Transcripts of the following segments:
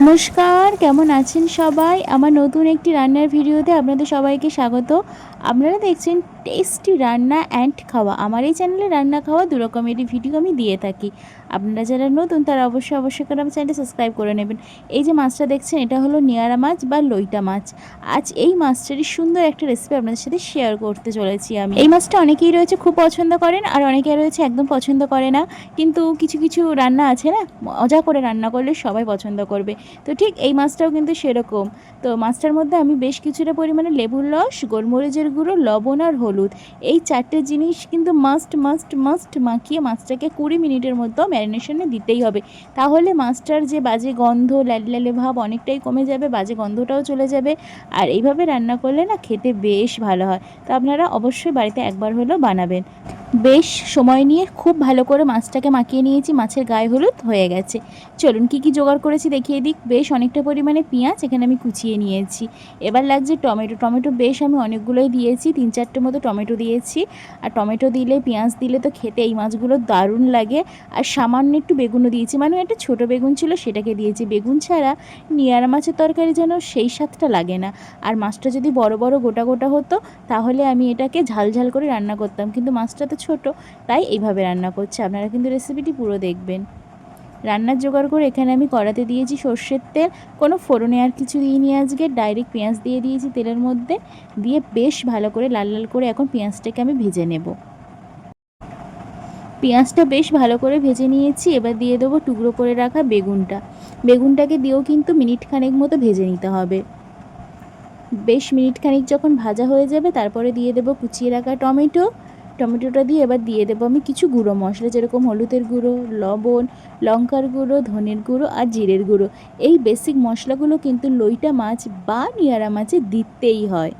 নমস্কার কেমন আছেন সবাই? আমার নতুন একটি রান্নার ভিডিওতে আপনাদের সবাইকে স্বাগত। আপনারা দেখছেন টেস্টি রান্না অ্যান্ড খাওয়া। আমার এই চ্যানেলে রান্না, খাওয়া দু রকমেরই ভিডিও আমি দিয়ে থাকি। আপনারা যারা নতুন, তারা অবশ্যই অবশ্যই করে আমার চ্যানেলটা সাবস্ক্রাইব করে নেবেন। এই যে মাছটা দেখছেন, এটা হলো নিয়ারা মাছ বা লইটা মাছ। আজ এই মাছটারই সুন্দর একটা রেসিপি আপনাদের সাথে শেয়ার করতে চলেছি আমি। এই মাছটা অনেকেই রয়েছে খুব পছন্দ করেন, আর অনেকেই রয়েছে একদম পছন্দ করে না। কিন্তু কিছু কিছু রান্না আছে না? মজা করে রান্না করলে সবাই পছন্দ করবে। তো ঠিক এই মাছটাও কিন্তু সেরকম। তো মাছটার মধ্যে আমি বেশ কিছুটা পরিমাণে লেবুর রস, গোলমরিচের গুঁড়ো, লবণ আর এই চারটে জিনিস কিন্তু মাস্ট মাস্ট মাস্ট মাখিয়ে মাছটাকে কুড়ি মিনিটের মধ্যে ম্যারিনেশনে দিতেই হবে। তাহলে মাছটার যে বাজে গন্ধ, ল্যালে ভাব অনেকটাই কমে যাবে, বাজে গন্ধটাও চলে যাবে। আর এইভাবে রান্না করলে না খেতে বেশ ভালো হয়। তো আপনারা অবশ্যই বাড়িতে একবার হলেও বানাবেন। বেশ সময় নিয়ে খুব ভালো করে মাছটাকে মাখিয়ে নিয়েছি, মাছের গায়ে হলুদ হয়ে গেছে। চলুন কি কি জোগাড় করেছি দেখিয়ে দিক বেশ অনেকটা পরিমাণে পেঁয়াজ এখানে আমি কুচিয়ে নিয়েছি। এবার লাগছে টমেটো। টমেটো বেশ আমি অনেকগুলোই দিয়েছি, তিন চারটে মতো টমেটো দিয়েছি। আর টমেটো দিলে, পেঁয়াজ দিলে তো খেতে এই মাছগুলো দারুণ লাগে। আর সামান্য একটু বেগুনও দিয়েছি। মানে একটা ছোটো বেগুন ছিল, সেটাকে দিয়েছি। বেগুন ছাড়া নিয়ারা মাছের তরকারি যেন সেই স্বাদটা লাগে না। আর মাছটা যদি বড় বড় গোটা গোটা হতো, তাহলে আমি এটাকে ঝাল ঝাল করে রান্না করতাম। কিন্তু মাছটা তো ছোট, তাই এইভাবে রান্না করছে। আপনারা কিন্তু রেসিপিটি পুরো দেখবেন। রান্নার জোগাড় করে এখানে আমি কড়াতে দিয়েছি সর্ষের তেল। কোনো ফোড়নে আর কিছু দিইনি আজকে ডাইরেক্ট পেঁয়াজ দিয়ে দিয়েছি তেলের মধ্যে। দিয়ে বেশ ভালো করে লাল লাল করে এখন পেঁয়াজটাকে আমি ভেজে নেব। পেঁয়াজটা বেশ ভালো করে ভেজে নিয়েছি। এবার দিয়ে দেবো টুকরো করে রাখা বেগুনটা। বেগুনটাকে দিয়েও কিন্তু মিনিট খানেক মতো ভেজে নিতে হবে। বেশ মিনিট খানিক যখন ভাজা হয়ে যাবে, তারপরে দিয়ে দেবো কুচিয়ে রাখা টমেটো। টমেটোটা দিয়ে এবার দিয়ে দেবো আমি কিছু গুঁড়ো মশলা, যেরকম হলুদের গুঁড়ো, লবণ, লঙ্কার গুঁড়ো, ধনের গুঁড়ো আর জিরের গুঁড়ো। এই বেসিক মশলাগুলো কিন্তু লইটা মাছ বা নিয়ারা মাছে দিতেই হয়।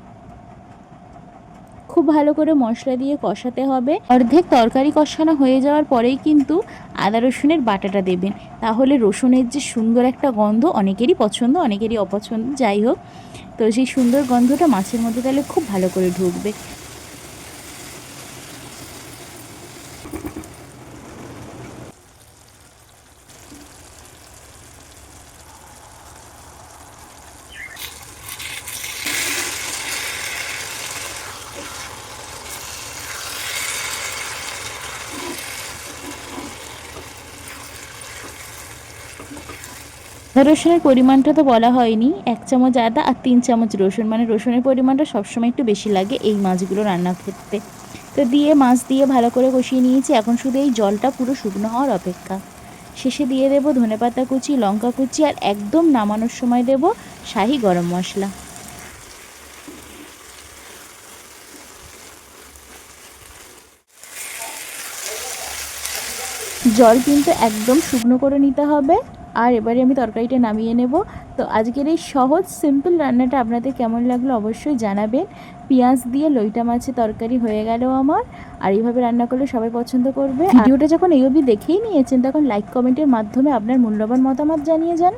খুব ভালো করে মশলা দিয়ে কষাতে হবে। অর্ধেক তরকারি কষানো হয়ে যাওয়ার পরেই কিন্তু আদা, রসুনের বাটাটা দেবেন। তাহলে রসুনের যে সুন্দর একটা গন্ধ অনেকেরই পছন্দ, অনেকেরই অপছন্দ, যাই হোক। তো সেই সুন্দর গন্ধটা মাছের মধ্যে তাহলে খুব ভালো করে ঢুকবে। রসুনের পরিমাণটা তো বলা হয়নি। এক চামচ আদা আর তিন চামচ রসুন। মানে রসুনের পরিমাণটা সবসময় একটু বেশি লাগে এই মাছগুলো রান্না করতে তো দিয়ে মাছ দিয়ে ভালো করে কষিয়ে নিয়েছি। এখন শুধু এই জলটা পুরো শুকনো হওয়ার অপেক্ষা। শেষে দিয়ে দেবো ধনেপাতা কুচি, লঙ্কা কুচি আর একদম নামানোর সময় দেবো শাহি গরম মশলা। জল কিন্তু একদম শুকনো করে নিতে হবে। আর এবারে আমি তরকারিটা নামিয়ে নেব। তো আজকের এই সহজ সিম্পল রান্নাটা আপনাদের কেমন লাগল অবশ্যই জানাবেন। পেঁয়াজ দিয়ে লইটা মাছের তরকারি হয়ে গেল আমার। আর এইভাবে রান্না করলে সবাই পছন্দ করবে। ভিডিওটা যখন এই অবধি দেখেই নিয়েছেন তখন লাইক কমেন্টের মাধ্যমে আপনার মূল্যবান মতামত জানিয়ে যান।